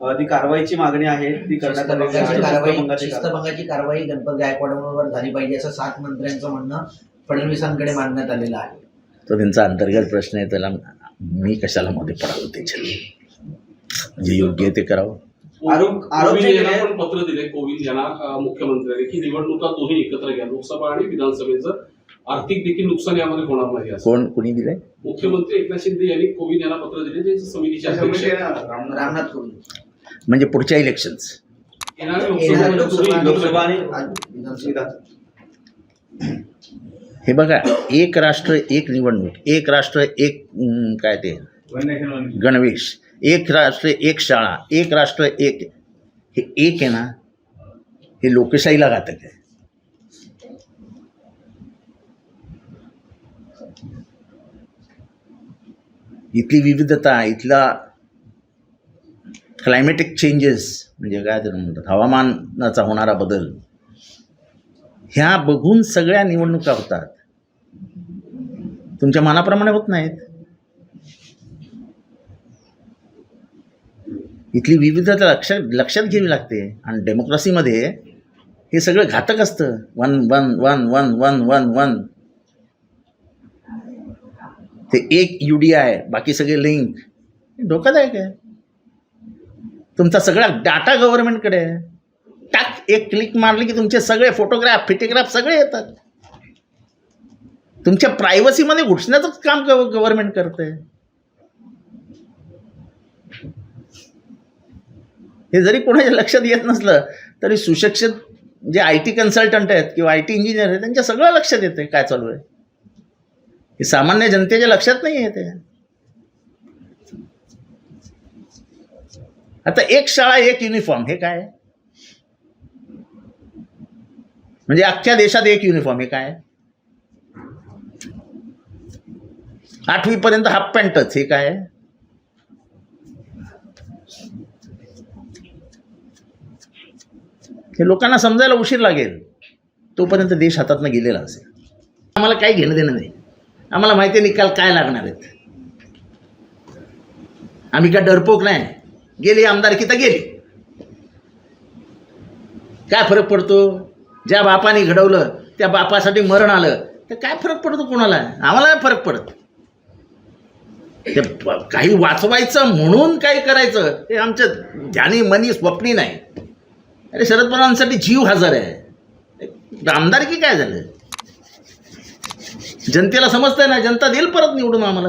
ती कारवाईची मागणी आहे ती करण्यात आलेली आहे शिस्तभंगाची कारवाई. गणपत गायकवाडांवर झाली पाहिजे असं सात मंत्र्यांचं म्हणणं फडणवीसांकडे मांडण्यात आलेलं आहे. तो त्यांचा अंतर्गत प्रश्न आहे त्याला मी कशाला मध्ये पडावं त्याच्यात? जे योग्य ते करावं. जे पण पत्र दिले कोविंद यांना मुख्यमंत्र्यांनी की निवडणुका दोन्ही एकत्र घ्या लोकसभा आणि विधानसभेचं. आर्थिक देखील नुकसान यामध्ये होणार नाही असं. कोण कुणी दिलंय? मुख्यमंत्री एकनाथ शिंदे यांनी कोविंद यांना पत्र दिले जे समितीचे अध्यक्ष. रामनाथ कोविंद. म्हणजे पुढच्या इलेक्शन्स विधानसभा. हे बघा एक राष्ट्र एक निवडणूक एक राष्ट्र एक काय ते? गणवेश. एक राष्ट्र एक शाळा. एक राष्ट्र एक हे एक आहे ना? हे लोकशाहीला घातक आहे. इथली विविधता इथला क्लायमॅटिक चेंजेस म्हणजे काय तर म्हणतात हवामानाचा होणारा बदल ह्या बघून सगळ्या निवडणुका होतात. तुमच्या मनाप्रमाणे होत नाहीत. इथली विविधता लक्ष लक्षात घ्यावी लागते. आणि डेमोक्रेसीमध्ये हे सगळं घातक असतं. One one one one one one one. ते एक यू डी आय बाकी सगळे लिंक धोकादायक आहे. तुमचा सगळा डाटा गव्हर्नमेंटकडे आहे. टाक एक क्लिक मारली की तुमचे सगळे फोटोग्राफ फिटोग्राफ सगळे येतात. तुमच्या प्रायव्हसीमध्ये घुसण्याचंच काम गव्हर्नमेंट करते हे जरी कोणाच्या लक्षात येत नसलं तरी सुशिक्षित जे आय टी कन्सल्टंट आहेत किंवा आय टी इंजिनियर आहेत त्यांच्या सगळं लक्षात येते काय चालू आहे. हे सामान्य जनतेच्या लक्षात नाही येते आता एक शाळा एक युनिफॉर्म हे काय? म्हणजे अख्ख्या देशात एक युनिफॉर्म हे काय? आठवीपर्यंत हाफ पॅन्टच हे काय? हे लोकांना समजायला उशीर लागेल. तोपर्यंत देश हातातनं गेलेला असेल. आम्हाला काही घेणं देणं नाही. आम्हाला माहिती आहे निकाल काय लागणार आहेत. आम्ही काय डरपोक नाही. गेली आमदारकी तर गेली? काय फरक पडतो? ज्या बापाने घडवलं त्या बापासाठी मरण आलं तर काय फरक पडतो कोणाला? आम्हाला फरक पडत. ते काही वाचवायचं म्हणून काही करायचं हे आमच्या ध्यानी मनी स्वप्नी नाही. अरे शरद पवारांसाठी जीव हजर आहे. आमदारकी काय झालं? जनतेला समजतंय ना जनता देईल परत निवडून आम्हाला.